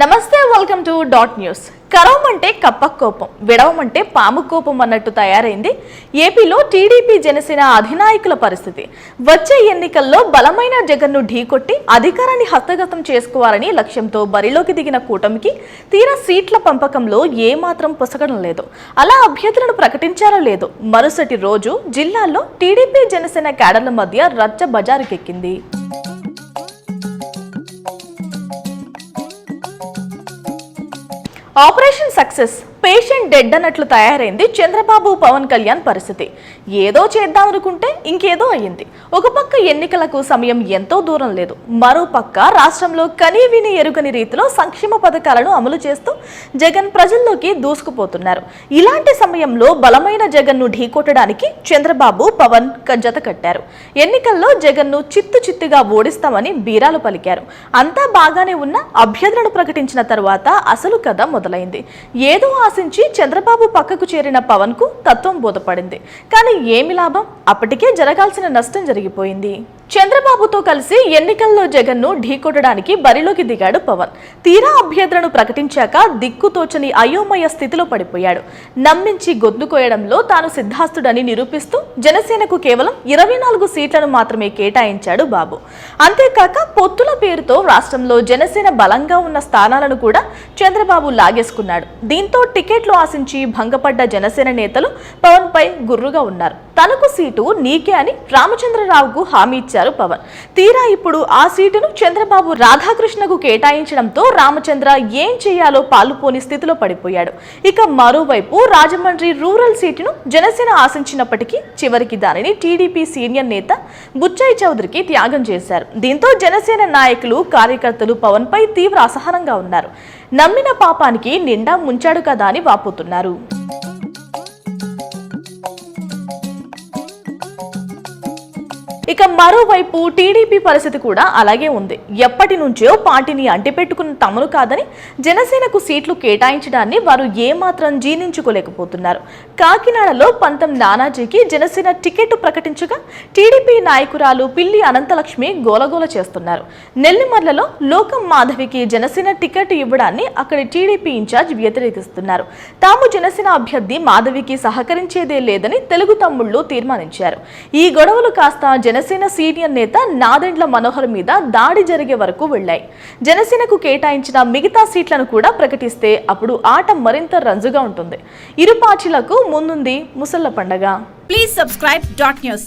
నమస్తే welcome to dot news కరవమంటే కప్ప కోపం విడవమంటే పాము కోపం అన్నట్టు తయారైంది ఏపీలో టీడీపీ జనసేన అధినాయకుల పరిస్థితి. వచ్చే ఎన్నికల్లో బలమైన జగన్ను ఢీకొట్టి అధికారాన్ని హస్తగతం చేసుకోవాలని లక్ష్యంతో బరిలోకి దిగిన కూటమికి తీరా సీట్ల పంపకంలో ఏమాత్రం పొసగడం లేదు. అలా అభ్యర్థులను ప్రకటించారో లేదు మరుసటి రోజు జిల్లాల్లో టీడీపీ జనసేన క్యాడర్ల మధ్య రచ్చ బజారుకెక్కింది. ఆపరేషన్ సక్సెస్ పేషెంట్ డెడ్ అన్నట్లు తయారైంది చంద్రబాబు పవన్ కళ్యాణ్ పరిస్థితి. ఏదో చేద్దాం అనుకుంటే ఇంకేదో అయ్యింది. ఒక పక్క ఎన్నికలకు సమయం ఎంతో దూరం లేదు. మరో పక్క రాష్ట్రంలో కనీవిని ఎరుగని రీతిలో సంక్షేమ పథకాలను అమలు చేస్తూ జగన్ ప్రజల్లోకి దూసుకుపోతున్నారు. ఇలాంటి సమయంలో బలమైన జగన్ను ఢీకొట్టడానికి చంద్రబాబు పవన్ జత కట్టారు. ఎన్నికల్లో జగన్ను చిత్తు చిత్తుగా ఓడిస్తామని బీరాలు పలికారు. అంతా బాగానే ఉన్న అభ్యర్థులను ప్రకటించిన తర్వాత అసలు కథ మొదలైంది. ఏదో ఆశించి చంద్రబాబు పక్కకు చేరిన పవన్కు తత్వం బోధపడింది. కానీ ఏమి లాభం? అప్పటికే జరగాల్సిన నష్టం జరిగిపోయింది. చంద్రబాబుతో కలిసి ఎన్నికల్లో జగన్ను ఢీకొట్టడానికి బరిలోకి దిగాడు పవన్. తీరా అభ్యర్థులను ప్రకటించాక దిక్కుతోచని అయోమయ స్థితిలో పడిపోయాడు. నమ్మించి గొంతుకోయడంలో తాను సిద్ధాస్తుడని నిరూపిస్తూ జనసేనకు కేవలం ఇరవై నాలుగు సీట్లను మాత్రమే కేటాయించాడు బాబు. అంతేకాక పొత్తుల పేరుతో రాష్ట్రంలో జనసేన బలంగా ఉన్న స్థానాలను కూడా చంద్రబాబు లాగేసుకున్నాడు. దీంతో టికెట్లు ఆశించి భంగపడ్డ జనసేన నేతలు పవన్పై గుర్రుగా ఉన్నారు. తనకు సీటు నీకే అని రామచంద్రరావుకు హామీ ఇచ్చారు పవన్. తీరా ఇప్పుడు ఆ సీటును చంద్రబాబు రాధాకృష్ణకు కేటాయించడంతో రామచంద్ర ఏం చేయాలో పాలుపోని స్థితిలో పడిపోయాడు. ఇక మరోవైపు రాజమండ్రి రూరల్ సీటును జనసేన ఆశించినప్పటికీ చివరికి దానిని టీడీపీ సీనియర్ నేత బుచ్చయ్య చౌదరికి త్యాగం చేశారు. దీంతో జనసేన నాయకులు కార్యకర్తలు పవన్ పై తీవ్ర అసహనంగా ఉన్నారు. నమ్మిన పాపానికి నిండా ముంచాడు కదా అని వాపోతున్నారు. ఇక మరోవైపు టీడీపీ పరిస్థితి కూడా అలాగే ఉంది. ఎప్పటి నుంచో పార్టీని అంటిపెట్టుకున్న తమను కాదని జనసేనకు సీట్లు కేటాయించడాన్ని వారు ఏమాత్రం జీర్ణించుకోలేకపోతున్నారు. కాకినాడలో పంతం నానాజీకి జనసేన టికెట్ ప్రకటించగా టీడీపీ నాయకురాలు పిల్లి అనంతలక్ష్మి గోలగోల చేస్తున్నారు. నెల్లిమర్లలో లోకం మాధవికి జనసేన టికెట్ ఇవ్వడాన్ని అక్కడి టీడీపీ ఇన్ఛార్జ్ వ్యతిరేకిస్తున్నారు. తాము జనసేన అభ్యర్థి మాధవికి సహకరించేదే లేదని తెలుగు తమ్ముళ్ళు తీర్మానించారు. ఈ గొడవలు కాస్త జన జనసేన సీనియర్ నేత నాదెండ్ల మనోహర్ మీద దాడి జరిగే వరకు వెళ్ళాయి జనసేనకు కేటాయించిన మిగతా సీట్లను కూడా ప్రకటిస్తే అప్పుడు ఆట మరింత రంజుగా ఉంటుంది. ఇరు పార్టీలకు ముందుంది ముసళ్ళ పండగ. Please subscribe dot news